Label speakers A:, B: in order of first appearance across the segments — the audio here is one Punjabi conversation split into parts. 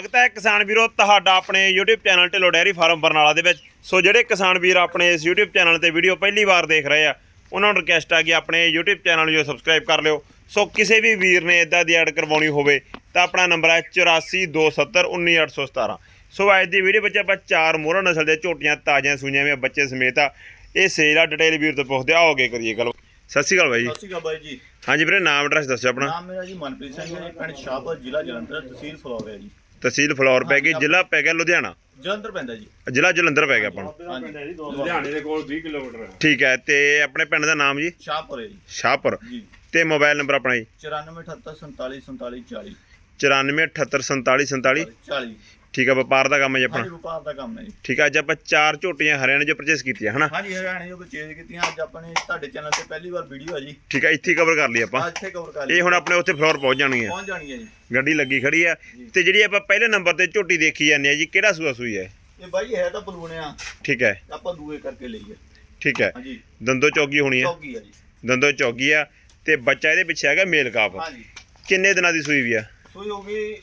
A: ਸਵਾਗਤ ਹੈ ਕਿਸਾਨ ਵੀਰੋ ਤੁਹਾਡਾ ਆਪਣੇ YouTube channel Dhillon dairy farm Barnala ਦੇ ਵਿੱਚ। ਸੋ ਜਿਹੜੇ ਕਿਸਾਨ ਵੀਰ ਆਪਣੇ ਇਸ YouTube ਚੈਨਲ ਤੇ ਵੀਡੀਓ ਪਹਿਲੀ ਵਾਰ ਦੇਖ ਰਹੇ ਆ ਉਹਨਾਂ ਨੂੰ ਰਿਕਵੈਸਟ ਆ ਕਿ ਆਪਣੇ YouTube ਚੈਨਲ ਨੂੰ ਸਬਸਕ੍ਰਾਈਬ ਕਰ ਲਿਓ। ਸੋ ਕਿਸੇ ਵੀ ਵੀਰ ਨੇ ਇਦਾਂ ਦੀ ਐਡ ਕਰਵਾਉਣੀ ਹੋਵੇ ਤਾਂ ਆਪਣਾ ਨੰਬਰ ਹੈ 8427191817 ਸੋ ਅੱਜ ਦੀ ਵੀਡੀਓ ਵਿੱਚ ਆਪਾਂ ਚਾਰ ਮੋਹਰਾ ਨਸਲ ਦੇ ਝੋਟੀਆਂ ਤਾਜ਼ੀਆਂ ਸੂਈਆਂ ਹੋਈਆਂ ਬੱਚੇ ਸਮੇਤ ਆ। ਇਹ ਸੇਲ ਆ ਡਿਟੇਲ ਵੀਰ ਤੋਂ ਪੁੱਛਦੇ ਆਓਗੇ ਕਰੀਏ ਗੱਲ। ਸਤਿ ਸ਼੍ਰੀ ਅਕਾਲ ਬਾਈ ਜੀ।
B: ਸਤਿ ਸ਼੍ਰੀ ਅਕਾਲ ਬਾਈ ਜੀ।
A: ਹਾਂਜੀ ਵੀਰੇ ਨਾਮ ਐਡਰੈਸ ਦੱਸੋ ਆਪਣਾ।
B: ਨਾਮ ਮੇਰਾ ਜੀ ਮਨਪ੍ਰੀਤ ਸਿੰਘ ਹੈ ਪਿੰਡ ਸ਼ਾਹਪੁਰ ਜ਼ਿਲ੍ਹਾ ਜਲੰਧਰ ਤਹਿਸੀਲ ਫਲੋਰ ਹੈ ਜੀ।
A: ਤਹਿਸੀਲ ਫਲੋਰ ਪੈ ਗਈ ਜ਼ਿਲ੍ਹਾ ਪੈ ਗਿਆ ਲੁਧਿਆਣਾ।
B: ਜਲੰਧਰ ਪੈਂਦਾ ਜੀ।
A: ਜ਼ਿਲ੍ਹਾ ਜਲੰਧਰ ਪੈ ਗਿਆ ਆਪਾਂ ਨੂੰ।
B: ਹਾਂਜੀ।
C: ਲੁਧਿਆਣੇ ਦੇ ਕੋਲ 20 ਕਿਲੋਮੀਟਰ ਹੈ।
A: ਠੀਕ ਹੈ ਤੇ ਆਪਣੇ ਪਿੰਡ ਦਾ ਨਾਮ ਜੀ?
B: ਸ਼ਾਹਪੁਰ ਹੈ ਜੀ।
A: ਸ਼ਾਹਪੁਰ।
B: ਜੀ।
A: ਤੇ ਮੋਬਾਈਲ ਨੰਬਰ ਆਪਣਾ ਜੀ?
B: 9478474740
A: 94784747
B: 40
A: ਠੀਕ ਹੈ ਵਪਾਰ ਦਾ ਕੰਮ ਹੈ ਜੀ
B: ਹਾਂਜੀ
A: ਆਪਣਾ
B: ਵਪਾਰ ਦਾ ਕੰਮ ਹੈ ਜੀ।
A: ਠੀਕ ਹੈ ਅੱਜ ਆਪਾਂ ਚਾਰ ਝੋਟੀਆਂ ਹਰਿਆਣੇ ਚੋਂ ਪਰਚੇਸ ਕੀਤੀਆਂ ਹਨਾ?
B: ਹਾਂਜੀ ਹਰਿਆਣੇ ਜੋ ਚੇਂਜ ਕੀਤੀਆਂ। ਅੱਜ ਆਪਣੇ ਤੁਹਾਡੇ ਚੈਨਲ ਤੇ ਪਹਿਲੀ ਵਾਰ ਵੀਡੀਓ ਹੈ ਜੀ।
A: ਠੀਕ ਹੈ ਇੱਥੇ ਕਵਰ ਕਰ ਲਈ ਆਪਾਂ।
B: ਅੱਜ ਇੱਥੇ ਕਵਰ ਕਰ
A: ਇਹ ਹੁਣ ਆਪਣੇ ਉੱਥੇ ਫਲੋਰ ਪਹੁੰਚ ਜਾਣਗੀਆਂ
B: ਪਹੁੰਚ ਜਾਣੀ ਹੈ ਜੀ।
A: ਗੱਡੀ ਲੱਗੀ ਖੜੀ ਆ ਤੇ ਜਿਹੜੀ ਆਪਾਂ ਪਹਿਲੇ ਨੰਬਰ ਤੇ ਝੋਟੀ ਦੇਖੀ ਜਾਂਦੇ ਆ ਜੀ ਕਿਹੜਾ ਸੂਆ ਸੂਈ ਹੈ?
B: ਇਹ ਬਾਈ ਹੈ ਤਾਂ ਬਲੂਣਿਆ
A: ਠੀਕ ਹੈ।
B: ਆਪਾਂ ਦੂਏ ਕਰਕੇ ਲਈਏ।
A: ਠੀਕ ਹੈ।
B: ਹਾਂਜੀ।
A: ਦੰਦੋ ਚੌਗੀ ਹੋਣੀ ਹੈ।
B: ਚੌਗੀ ਹੈ ਜੀ।
A: ਦੰਦੋ ਚੌਗੀ ਆ। ਤੇ ਬੱਚਾ ਇਹਦੇ ਪਿੱਛੇ ਹੈਗਾ ਮੇਲ ਕਾਪ
B: ਹਾਂਜੀ।
A: ਕਿੰਨੇ ਦਿਨਾਂ ਦੀ ਸੂਈ ਵੀ ਆ?
B: ਸੋਈ ਹੋ ਗਈ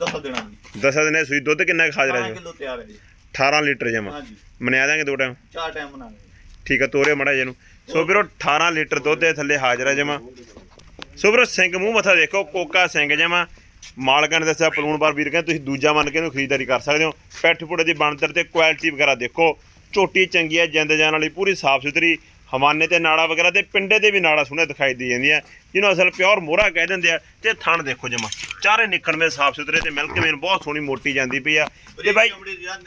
B: 10 ਦਿਨਾਂ ਦੀ।
A: 10 ਦਿਨਾਂ ਦੀ ਸੂਈ ਦੁੱਧ ਕਿੰਨਾ ਕੁ ਹਾਜ਼ਰ
B: 12
A: ਹੈ
B: ਕਿਲੋ ਤਿਆਰ ਹੈ ਜੀ।
A: 18 ਲੀਟਰ ਜਮਾ।
B: ਹਾਂਜੀ।
A: ਮਨਿਆ ਦਾਂਗੇ ਦੋ ਟਾਈਮ?
B: ਚਾਰ ਟਾਈਮ ਬਣਾਣੇ
A: ਠੀਕ ਆ ਤੋਰੇ ਮੜਾ ਜਿਹਨੂੰ ਸੋ ਵੀਰੋ 18 ਲੀਟਰ ਦੁੱਧ ਦੇ ਥੱਲੇ ਹਾਜ਼ਰ ਹੈ ਜਮਾ। ਸੋ ਵੀਰੋ ਸਿੰਘ ਮੂੰਹ ਮੱਥਾ ਦੇਖੋ ਕੋਕਾ ਸਿੰਘ ਜਮਾ। ਮਾਲਕਾਂ ਨੇ ਦੱਸਿਆ ਪਲੂਣ ਬਾਰ ਵੀਰ ਕਹਿੰਦੇ ਤੁਸੀਂ ਦੂਜਾ ਮੰਨ ਕੇ ਇਹਨੂੰ ਖਰੀਦਦਾਰੀ ਕਰ ਸਕਦੇ ਹੋ। ਪੈਠ ਪੁੜੇ ਦੀ ਬਣਤਰ ਤੇ ਕੁਆਲਿਟੀ ਵਗੈਰਾ ਦੇਖੋ। ਝੋਟੀ ਚੰਗੀ ਹੈ ਜਿੰਦ ਜਾਨ ਵਾਲੀ ਪੂਰੀ ਸਾਫ਼ ਸੁਥਰੀ ਹਵਾਨੇ ਤੇ ਨਾੜਾ ਵਗੈਰਾ ਤੇ ਪਿੰਡੇ ਦੇ ਵੀ ਨਾੜਾ ਸੁਣੇ ਦਿਖਾਈ ਦੀ ਜਾਂਦੀਆਂ। ਜਿਹਨੂੰ ਅਸਲ ਪਿਓਰ ਮੋਹਰਾ ਕਹਿ ਦਿੰਦੇ ਆ ਤੇ ਥਣ ਦੇਖੋ ਜਮਾ। ਚਾਰੇ ਨਿਕਣਵੇਂ ਸਾਫ਼ ਸੁਥਰੇ ਤੇ ਮਿਲਕ ਮੇਨ ਬਹੁਤ ਸੋਹਣੀ ਮੋਟੀ ਜਾਂਦੀ ਪਈ ਆ। ਤੇ ਬਾਈ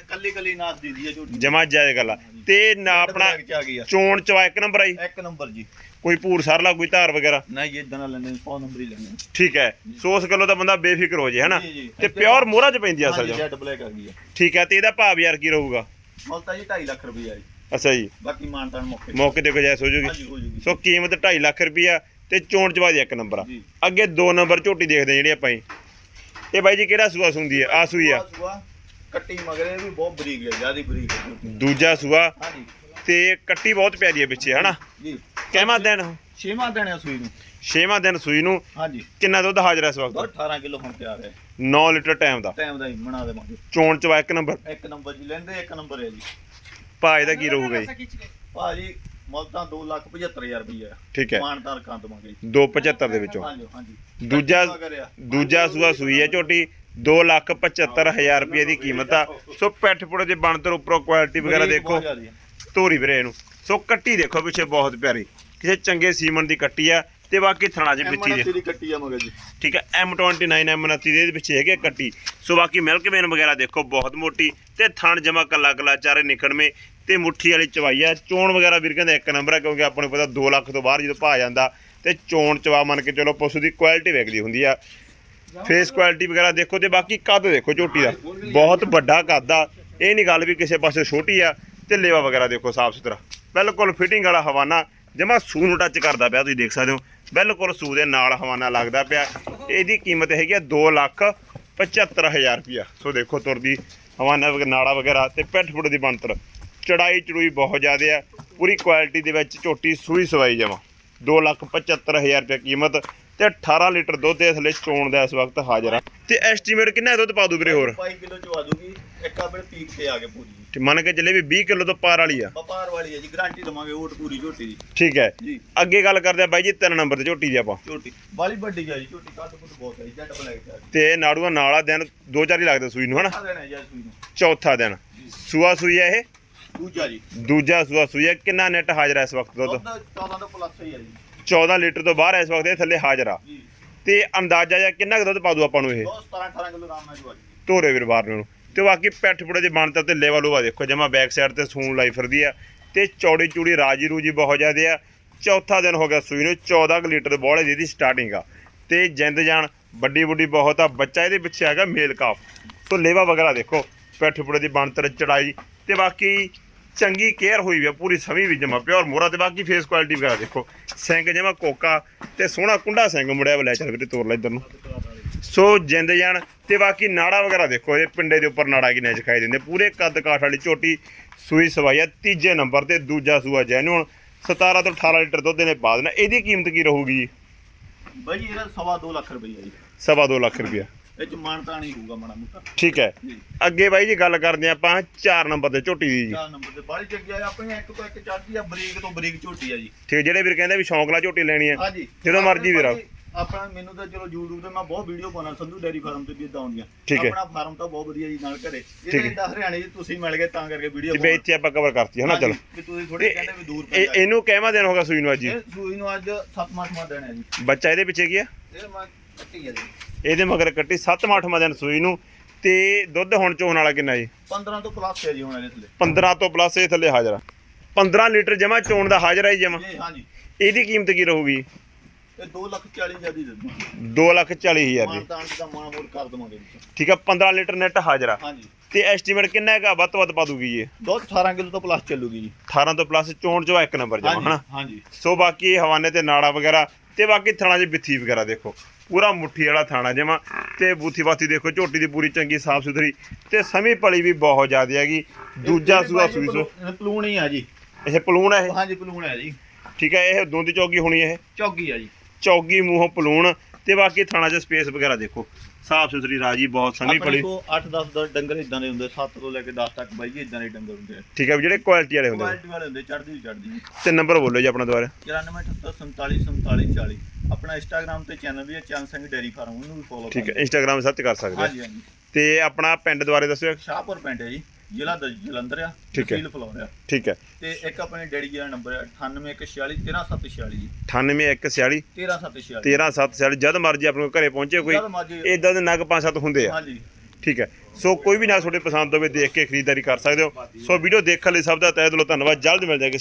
B: ਕੱਲੀ ਕੱਲੀ ਨਾਸ ਦੀ ਦੀ ਝੋਟੀ
A: ਜਮਾ ਜਾਇਜ਼ ਗੱਲ ਆ। ਤੇ ਨਾ ਆਪਣਾ
B: ਆ ਆ।
A: ਚੋਣ ਚਵਾ ਇੱਕ ਨੰਬਰ ਆਈ
B: ਇੱਕ ਨੰਬਰ ਜੀ।
A: ਕੋਈ ਭੂਰ ਸਰਲਾ ਕੋਈ ਧਾਰ ਵਗੈਰਾ।
B: ਨਹੀਂ ਇਦਾਂ ਨਾਲ ਲੈਣੇ ਫੋਨ ਨੰਬਰ ਹੀ ਲੈਣੇ।
A: ਠੀਕ ਹੈ। ਸੋ ਉਸ ਗੱਲੋਂ ਤਾਂ ਬੰਦਾ ਬੇਫਿਕਰ ਹੋ ਜੇ ਹਨਾ?
B: ਜੀ, ਜੀ।
A: ਤੇ ਪਿਓਰ ਮੋਹਰਾ ਚ ਪੈਂਦੀ ਆ ਅਸਲ
B: ਆ ਆ।
A: ਠੀਕ ਹੈ ਤੇ ਇਹਦਾ ਭਾਵ ਯਾਰ ਕੀ ਰਹੂਗਾ?
B: ਮੁੱਲ ਤਾਂ ਜੀ 2.5 ਲੱਖ ਰੁਪਈਆ ਜੀ।
A: ਅੱਛਾ ਜੀ।
B: ਬਾਕੀ ਮਾਨਤਾਨ ਮੌਕੇ ਤੇ।
A: ਮੌਕੇ ਤੇ ਗੁਜਾਇਸ਼ ਹੋ
B: ਹਾਂਜੀ ਹੋ ਜੂਗੀ।
A: ਸੋ ਕੀਮਤ 2.5 ਲੱਖ ਰੁਪਈਆ ਤੇ ਚੋਣ ਚਵਾ ਦੀ ਇੱਕ ਨੰਬਰ ਆ।
B: ਜੀ।
A: ਅੱਗੇ ਦੋ ਨੰਬਰ ਝੋਟੀ ਦੇਖਦੇ ਆ ਜਿਹੜੀ ਆਪਾਂ ਜੀ। ਇਹ ਬਾਈ ਜੀ ਕਿਹੜਾ ਸੂਆ ਸੁੰਦੀ ਆ ਆ ਸੂਈ ਆ।
B: ਸੂਆ- ਸੂਆ ਕੱਟੀ ਮਗਰੇ ਵੀ ਬਹੁਤ ਬਰੀਕ ਹੈ ਜ਼ਿਆਦਾ ਬਰੀਕ ਹੈ।
A: ਦੂਜਾ ਸੂਆ।
B: ਹਾਂਜੀ।
A: ਤੇ ਕੱਟੀ ਬਹੁਤ ਪਿਆਰੀ ਹੈ ਪਿੱਛੇ ਹਨਾ?
B: ਜੀ।
A: ਕਹਿਮਾ ਦਿਨ?
B: ਛੇਵਾਂ ਦਿਨ ਹੈ ਸੂਈ ਨੂੰ।
A: ਛੇਵਾਂ ਦਿਨ ਸੂਈ ਨੂੰ।
B: ਹਾਂਜੀ।
A: ਕਿੰਨਾ ਦੁੱਧ ਹਾਜ਼ਰ ਹੈ ਇਸ ਵਕਤ?
B: ਬਹੁਤ 18 ਕਿਲੋ ਹੁਣ ਤਿਆਰ ਹੈ।
A: 9 ਲੀਟਰ ਟਾਈਮ ਦਾ।
B: ਟਾਈਮ ਦਾ ਹੀ ਬਣਾ ਦੇਵਾਂਗੇ।
A: ਚੋਣ ਚਵਾ ਇੱਕ ਨੰਬਰ।
B: ਇੱਕ ਨੰਬਰ ਜੀ ਲੈਂਦੇ ਇੱਕ ਨੰਬਰ ਹੈ ਜੀ।
A: ਭਾਅ ਦਾ ਕੀ ਰਹੂਗਾ ਜੀ?
B: ਭਾਜੀ ਮੁੱਲ ਤਾਂ 2,75,000 ਰੁਪਈਆ।
A: ਠੀਕ ਹੈ।
B: ਮਾਨਤਾਨ ਕਾਂ ਦਵਾਂਗੇ
A: 275 ਦੇ ਵਿੱਚੋਂ।
B: ਹਾਂਜੀ ਹਾਂਜੀ।
A: ਦੂਜਾ। ਦੂਜਾ ਸੂਆ ਸੂਈ ਹੈ ਝੋਟੀ। 275000 ਰੁਪਏ ਦੀ ਕੀਮਤ ਆ। ਸੋ ਪੈਠ ਪੁੜੇ ਦੇ ਬਣਤਰ ਉੱਪਰੋਂ ਕੁਆਲਿਟੀ ਵਗੈਰਾ ਦੇਖੋ। ਧੋਰੀ ਵੀਰੇ ਇਹਨੂੰ। ਸੋ ਕੱਟੀ ਦੇਖੋ ਪਿੱਛੇ ਬਹੁਤ ਪਿਆਰੀ। ਕਿਸੇ ਚੰਗੇ ਸੀਮਨ ਦੀ ਕੱਟੀ ਆ। ਤੇ ਬਾਕੀ ਥਣਾ ਵਿੱਚੀ
B: M29
A: ਦੇ
B: ਦੀ ਕੱਟੀ ਆ ਮਗਰ ਜੀ।
A: ਠੀਕ ਹੈ M29 M29 ਦੇ ਪਿੱਛੇ ਹੈਗੇ ਕੱਟੀ। ਸੋ ਬਾਕੀ ਮਿਲਕ ਮੇਨ ਵਗੈਰਾ ਦੇਖੋ ਬਹੁਤ ਮੋਟੀ ਤੇ ਥਣ ਜਮਾ ਕੱਲਾ ਕੱਲਾ ਚਾਰੇ ਨਿਕੜਵੇਂ ਤੇ ਮੁੱਠੀ ਵਾਲੀ ਚਵਾਈ ਆ। ਚੋਣ ਵਗੈਰਾ ਵੀਰ ਕਹਿੰਦੇ ਇੱਕ ਨੰਬਰ ਆ ਕਿਉਂਕਿ ਆਪਾਂ ਨੂੰ ਪਤਾ 2 ਲੱਖ ਤੋਂ ਬਾਹਰ ਜਦੋਂ ਭਾ ਜਾਂਦਾ ਤੇ ਚੋਣ ਚਵਾ ਮੰਨ ਕੇ ਚਲੋ ਪਸ਼ੂ ਦੀ ਕੁਆਲਿਟੀ ਵੇਖਦੀ ਹੁੰਦੀ ਆ। ਫੇਸ ਕੁਆਲਿਟੀ ਵਗੈਰਾ ਦੇਖੋ ਤੇ ਬਾਕੀ ਕੱਦ ਦੇਖੋ ਝੋਟੀ ਦਾ। ਬਹੁਤ ਵੱਡਾ ਕੱਦ ਆ। ਇਹ ਨਹੀਂ ਗੱਲ ਵੀ ਕਿਸੇ ਪਾਸੇ ਛੋਟੀ ਆ ਤੇ ਲੇਵਾ ਵਗੈਰਾ ਦੇਖੋ ਸਾਫ਼ ਸੁਥਰਾ। ਬਿਲਕੁਲ ਫਿਟਿੰਗ ਵਾਲਾ ਹਵਾਨਾ। ਜਮਾ ਸੂ ਨੂੰ ਟੱਚ ਕਰਦਾ ਪਿਆ ਤੁਸੀਂ ਦੇਖ ਸਕਦੇ ਹੋ। ਬਿਲਕੁਲ ਸੂ ਦੇ ਨਾਲ ਹਵਾਨਾ ਲੱਗਦਾ ਪਿਆ। ਇਹਦੀ ਕੀਮਤ ਹੈਗੀ ਆ 2 ਲੱਖ 75000 ਰੁਪਿਆ ਸੋ ਦੇਖੋ ਤੁਰਦੀ ਹਵਾਨਾ ਨਾੜਾ ਵਗੈਰਾ ਤੇ ਪਿੱਠ ਪੁੜ ਦੀ ਬਣਤਰ। ਚੜਾਈ ਚੜੂਈ ਬਹੁਤ ਜ਼ਿਆਦੇ ਆ। ਪੂਰੀ ਕੁਆਲਿਟੀ ਦੇ ਵਿੱਚ ਝੋਟੀ ਸੂਈ ਸਵਾਈ ਜਮਾ 2 ਲੱਖ 75000 ਰੁਪਏ ਕੀਮਤ ਤੇ 18 ਲੀਟਰ ਦੁੱਧ ਇਸ ਲਈ ਚੋਣ ਦਾ ਇਸ ਵਕਤ ਹਾਜ਼ਰ ਆ। ਤੇ ਐਸਟੀਮੇਟ ਕਿੰਨਾ ਦੁੱਧ ਪਾ ਦੂ ਵੀਰੇ ਹੋਰ?
B: 5 ਕਿਲੋ ਚ ਆ ਇੱਕ ਆਪਣੇ ਪੀਕ ਤੇ ਆ ਕੇ ਪੂਰੀ।
A: ਤੇ ਮੰਨ ਕੇ ਚੱਲੇ ਵੀ 20 ਕਿਲੋ ਤੋਂ ਪਾਰ ਵਾਲੀ ਆ।
B: ਵਪਾਰ ਵਾਲੀ ਹੈ ਜੀ ਗਾਰੰਟੀ ਦਵਾਂਗੇ ਓਟ ਪੂਰੀ ਝੋਟੀ ਦੀ।
A: ਠੀਕ ਹੈ।
B: ਜੀ।
A: ਅੱਗੇ ਗੱਲ ਕਰਦੇ ਆ ਬਾਈ ਜੀ ਤਿੰਨ ਨੰਬਰ ਤੇ ਝੋਟੀ ਦੀ ਆਪਾਂ।
B: ਝੋਟੀ। ਬਾਲੀ ਵੱਡੀ ਹੈ ਜੀ ਝੋਟੀ ਕੱਦ ਕੁੱਦ ਬਹੁਤ ਹੈ ਜੈਡ ਬਲੈਕ ਹੈ
A: ਤੇ ਨਾੜੂਆ ਨਾਲਾ ਦਿਨ ਦੋ ਚਾਰ ਹੀ ਲੱਗਦਾ ਸੂਈ ਨੂੰ ਹਨਾ?
B: ਆ ਦੇਣਾ ਜੀ ਸੂਈ ਨੂੰ।
A: ਚੌਥਾ ਦਿਨ। ਸੂਆ ਸੂਈ ਹੈ ਇਹ?
B: ਦੂਜਾ ਜੀ।
A: ਦੂਜਾ ਸੂਆ ਸੂਈ ਹੈ ਕਿੰਨਾ ਨੈਟ ਹਾਜ਼ਰ ਹੈ ਇਸ ਵਕਤ ਦੁੱਧ
B: ਦੁੱਧ 14 ਤੋਂ ਪਲੱਸ ਹੀ ਹੈ ਜੀ।
A: 14 ਲੀਟਰ ਤੋਂ ਬਾਹਰ ਹੈ ਇਸ ਵਕਤ ਇਹ ਥੱਲੇ ਹਾਜ਼ਰ ਆ।
B: ਜੀ।
A: ਤੇ ਅੰਦਾਜ਼ਾ ਜਾਂ ਕਿੰਨਾ ਕੁ ਦੁੱਧ ਪਾ ਦੂ ਆਪਾਂ ਨੂੰ ਇਹ?
B: ਦੋ 17 18 ਕਿਲੋ ਆਰਾਮ ਨਾਲ ਜਵਾਜੀ
A: ਧੋਰੇ ਵੀਰਵਾਰ ਨੂੰ। ਤੇ ਬਾਕੀ ਪੈਠ ਪੁੜੇ ਦੇ ਬਣਤਰ ਤੇ ਲੈਵਲ ਉਹ ਦੇਖੋ, ਜਮਾ ਬੈਕ ਸਾਈਡ ਤੇ ਸੂਣ ਲਾਈ ਫਿਰਦੀ ਆ। ਤੇ ਚੌੜੀ ਚੂੜੀ ਰਾਜੀ ਰੂਜੀ ਬਹੁਤ ਜ਼ਿਆਦੇ ਆ। ਚੌਥਾ ਦਿਨ ਹੋ ਗਿਆ ਸੂਈ ਨੂੰ 14 ਕੁ ਲੀਟਰ ਬੋਲੇ ਦੀ ਸਟਾਰਟਿੰਗ ਆ। ਤੇ ਜਿੰਦ ਜਾਨ ਵੱਡੀ ਵੱਡੀ ਬਹੁਤ ਆ, ਬੱਚਾ ਇਹਦੇ ਪਿੱਛੇ ਹੈਗਾ ਮੇਲ ਕਾਫ ਤੋਂ ਲੇਵਾ ਵਗੈਰਾ ਦੇਖੋ, ਪੈਠ ਪੁੜੇ ਦੀ ਬਣਤਰ, ਚੜਾਈ। ਤੇ ਬਾਕੀ ਚੰਗੀ ਕੇਅਰ ਹੋਈ ਵੀ ਆ, ਪੂਰੀ ਸਮੀ ਵੀ ਜਮਾ ਪਿਓਰ ਮੋਰਾ ਤੇ ਬਾਕੀ ਫੇਸ ਕੁਆਲਿਟੀ ਵਗੈਰਾ ਦੇਖੋ। ਸਿੰਘ ਜਮਾ ਕੋਕਾ ਤੇ ਸੋਹਣਾ ਕੁੰਡਾ ਸਿੰਘ ਮੁੜਿਆ ਲੈ ਚੱਲ ਵੀਰੇ ਤੋਰ ਲੈ ਇੱਧਰ ਨੂੰ। ਸੋ ਜਿੰਦ ਜਾਨ ਤੇ ਬਾਕੀ ਨਾੜਾ ਵਗੈਰਾ ਦੇਖੋ ਇਹ ਪਿੰਡੇ ਦੇ ਉੱਪਰ ਨਾੜਾ ਕਿੰਨੇ ਦਿਖਾਈ ਦਿੰਦੇ। ਪੂਰੇ ਕੱਦ ਕਾਠ ਵਾਲੀ ਝੋਟੀ ਸੂਈ ਸਵਾਈ ਆ ਤੀਜੇ ਨੰਬਰ ਤੇ ਦੂਜਾ ਸੂਆ ਜੈਨੂਨ 17 ਤੋਂ 18 ਲੀਟਰ ਦੁੱਧ ਨੇ ਪਾ ਦੇਣਾ। ਇਹਦੀ ਕੀਮਤ ਕੀ ਰਹੂਗੀ
B: ਬਾਈ ਜੀ ਇਹਦਾ ਸਵਾ 2 ਲੱਖ ਰੁਪਈਆ ਜੀ।
A: ਸਵਾ ਦੋ ਲੱਖ ਰੁਪਇਆ।
B: ਇਹ ਚ ਮਾਨਤਾ ਨਹੀਂ ਹੋਊਗਾ ਮਾੜਾ ਮੋਟਾ।
A: ਠੀਕ ਹੈ। ਅੱਗੇ ਬਾਈ ਜੀ ਗੱਲ ਕਰਦੇ ਆਪਾਂ 4 ਨੰਬਰ ਤੇ ਝੋਟੀ ਦੀ ਜੀ।
B: ਚਾਰ ਨੰਬਰ ਤੇ ਬਾਹਲੀ ਚੰਗੀ ਆ ਆਪਣੇ ਇੱਕ ਤੋਂ ਇੱਕ ਚੜਦੀ ਆ ਬਰੀਕ ਤੋਂ ਬਰੀਕ ਝੋਟੀ ਆ ਜੀ।
A: ਠੀਕ ਜਿਹੜੇ ਵੀਰ ਕਹਿੰਦੇ ਵੀ ਸ਼ੌਂਕ ਨਾਲ ਝੋਟੀ ਲੈਣੀ
B: ਹਾਂਜੀ।
A: ਜਦੋਂ ਮਰਜ਼ੀ ਵੀਰ ਆਓ।
B: ਆਪਣਾ ਮੈਨੂੰ ਤਾਂ ਚਲੋ YouTube ਤੇ ਮੈਂ ਬਹੁਤ ਵੀਡੀਓ ਪਾਉਣਾ ਸੰਧੂ ਡੈਰੀ ਫਾਰਮ ਤੇ ਵੀ ਇਦਾਂ ਆਉਂਦੀਆਂ
A: ਠੀਕ ਹੈ।
B: ਆਪਣਾ ਫਾਰਮ ਤਾਂ ਬਹੁਤ ਵਧੀਆ ਜੀ ਨਾਲ ਘਰੇ।
A: ਠੀਕ
B: ਇਹਦੇ
A: ਹੈ।
B: ਤਾਂ ਹਰਿਆਣੇ ਜੀ ਤੁਸੀਂ ਮਿਲ ਗਏ ਤਾਂ ਕਰਕੇ ਵੀਡੀਓ
A: ਜਿਵੇਂ ਇੱਥੇ ਆਪਾਂ ਕਵਰ ਕਰਤੀ ਹੈ ਨਾ ਚਲੋ
B: ਵੀ ਤੁਸੀਂ ਥੋੜੇ ਕਹਿੰਦੇ ਵੀ ਦੂਰ
A: ਇਹ
B: ਪੈ
A: ਇਹਨੂੰ ਕਹਿਵਾ ਦੇਣ ਹੋਗਾ ਸੂਈ ਨੂੰ ਅੱਜ? ਜੀ
B: ਇਹ ਸੂਈ ਨੂੰ ਅੱਜ 7 8ਵਾਂ ਦਿਨ ਹੈ ਜੀ।
A: ਬੱਚਾ ਇਹਦੇ ਪਿੱਛੇ ਕੀ ਆ?
B: ਇਹ ਮੈਂ ਕੱਟੀ ਆ ਜੀ।
A: ਇਹਦੇ ਮਗਰ ਕੱਟੀ 7ਵਾਂ 8ਵਾਂ ਦਿਨ ਸੂਈ ਨੂੰ। ਤੇ ਦੁੱਧ ਹੁਣ ਚੋਣ ਵਾਲਾ ਕਿੰਨਾ ਜੀ?
B: 15 ਤੋਂ ਪਲੱਸ ਹੈ ਜੀ ਹੁਣ ਇਹਦੇ ਥੱਲੇ।
A: 15 ਤੋਂ ਪਲੱਸ ਇਹ ਥੱਲੇ ਹਾਜ਼ਰ ਆ। 15 ਲੀਟਰ ਜਮਾ ਚੋਣ ਦਾ ਹਾਜ਼ਰ ਹੈ ਜਮਾ।
B: ਜੀ ਹਾਂਜੀ।
A: ਇਹਦੀ ਕੀਮਤ ਕੀ ਰਹੂਗੀ?
B: ਇਹ 2 ਲੱਖ 40 ਹਜ਼ਾਰ ਦੀ ਦੇ ਦਿੰਦੇ
A: 2 ਲੱਖ 40 ਹਜ਼ਾਰ ਦੀ
B: ਮਾਨਤਾਨ ਦਾ ਮਾਣ ਮੋੜ ਕਰ ਦਵਾਂਗੇ ਜੀ।
A: ਠੀਕ ਆ 15 ਲੀਟਰ ਨੈਟ ਹਾਜ਼ਰ ਆ।
B: ਹਾਂਜੀ।
A: ਤੇ ਐਸਟੀਮੇਟ ਕਿੰਨਾ ਹੈਗਾ? ਵੱਧ ਤੋਂ ਵੱਧ ਪਾ ਦੂਗੀ ਜੀ। ਇਹ?
B: ਦੁੱਧ 18 ਕਿਲੋ ਤੋਂ ਪਲੱਸ ਚੱਲੂਗੀ ਜੀ।
A: 18 ਤੋਂ ਪਲੱਸ ਚੋਣ ਚੋਂ ਇੱਕ ਨੰਬਰ ਜਮਾ ਹਨਾ?
B: ਹਾਂਜੀ। ਹਾਂਜੀ
A: ਸੋ ਬਾਕੀ ਇਹ ਹਵਾਨੇ ਤੇ ਨਾੜਾ ਵਗੈਰਾ ਤੇ ਬਾਕੀ ਥਣਾ 'ਚ ਬਿੱਥੀ ਵਗੈਰਾ ਦੇਖੋ। ਪੂਰਾ ਮੁੱਠੀ ਵਾਲਾ ਥਾਣਾ ਜਮਾ। ਤੇ ਬੂਥੀ ਬਾਥੀ ਦੇਖੋ ਝੋਟੀ ਦੀ ਪੂਰੀ ਚੰਗੀ ਸਾਫ਼ ਸੁਥਰੀ। ਤੇ ਸਮੀ ਪਲੀ ਵੀ ਬਹੁਤ ਜ਼ਿਆਦਾ ਹੈਗੀ। ਦੂਜਾ ਸੂਆ ਸੂਈ ਸੋ।
B: ਪਲੂਣ ਹੀ ਆ ਜੀ।
A: ਇਹ ਪਲੂਣ ਹੈ ਇਹ?
B: ਹਾਂਜੀ ਪਲੂਣ ਹੈ ਜੀ।
A: ਠੀਕ ਹੈ ਇਹ ਦੋਂਦੀ ਚੌਗੀ ਹੋਣੀ ਇਹ?
B: ਚੌਗੀ ਆ ਜੀ।
A: ਚੌਗੀ ਮੂੰਹੋਂ ਪਲੂਣ ਤੇ ਬਾਕੀ ਥਾਣਾ 'ਚ ਸਪੇਸ ਵਗੈਰਾ ਦੇਖੋ। ਸਾਫ਼ ਸੁਥਰੀ ਰਾਜੀ ਬਹੁਤ ਸਮੀ
B: ਆਪਣੇ
A: ਪਲੀ।
B: ਕੋ 8-10 ਦਾ ਡੰਗਰ ਇਦਾਂ ਦੇ ਹੁੰਦੇ 7 ਤੋਂ ਲੈ ਕੇ 10 ਤੱਕ ਬਾਈ ਜੀ ਇਦਾਂ ਦੇ ਡੰਗਰ ਹੁੰਦੇ ਆ।
A: ਠੀਕ ਹੈ ਵੀ ਜਿਹੜੇ ਕੁਆਲਿਟੀ ਵਾਲੇ ਹੁੰਦੇ।
B: ਕੁਆਲਿਟੀ ਵਾਲੇ ਹੁੰਦੇ ਚੜਦੀ ਚੜਦੀ
A: ਤੇ ਨੰਬਰ ਬੋਲੋ ਜੀ ਆਪਣਾ ਦੁਬਾਰਾ।
B: 9447474040 ਆਪਣਾ ਇੰਸਟਾਗ੍ਰam ਤੇ ਚੈਨਲ ਵੀ ਹੈ ਚੰਨ ਸਿੰਘ ਡੇਰੀ ਫਾਰਮ ਉਹਨੂੰ ਵੀ ਫੋਲੋ
A: ਠੀਕ ਹੈ ਇੰਸਟਾਗ੍ਰam ਸਰਚ ਕਰ ਸਕਦੇ
B: ਹਾਂਜੀ ਹਾਂਜੀ।
A: ਤੇ ਆਪਣਾ ਪਿੰਡ ਦੁਆਰੇ ਦੱਸਿਓ
B: ਸ਼ਾਹਪੁਰ ਪਿੰਡ ਹੈ ਜੀ। ਜ਼ਿਲ੍ਹਾ ਦ- ਜਲੰਧਰ ਆ
A: ਠੀਕ ਹੈ।
B: ਤਹਿਸੀਲ ਫਲੋਰ ਆ।
A: ਠੀਕ ਹੈ।
B: ਤੇ ਇੱਕ ਆਪਣੇ ਡੈਡੀ ਜੀ ਦਾ ਨੰਬਰ ਹੈ 9814 13746 ਜੀ।
A: 9816
B: 13746
A: 13746 ਜਦ ਮਰਜ਼ੀ ਆਪਣੇ ਕੋਲ ਘਰੇ ਪਹੁੰਚੇ ਕੋਈ
B: ਜਦ ਮਰਜ਼ੀ।
A: ਇਦਾਂ ਦੇ ਨਗ ਪੰਜ ਸੱਤ ਹੁੰਦੇ ਆ।
B: ਹਾਂਜੀ।
A: ਠੀਕ ਹੈ। ਸੋ ਕੋਈ ਵੀ ਨਾ ਤੁਹਾਡੇ ਪਸੰਦ ਹੋਵੇ ਦੇਖ ਕੇ ਖਰੀਦਦਾਰੀ ਕਰ ਸਕਦੇ ਹੋ। ਸੋ ਵੀਡੀਓ ਦੇਖਣ ਲਈ ਸਭ ਦਾ ਤਹਿ ਦਿਲੋਂ ਧੰਨਵਾਦ। ਜਲਦ ਮਿਲ ਜਾਏਗਾ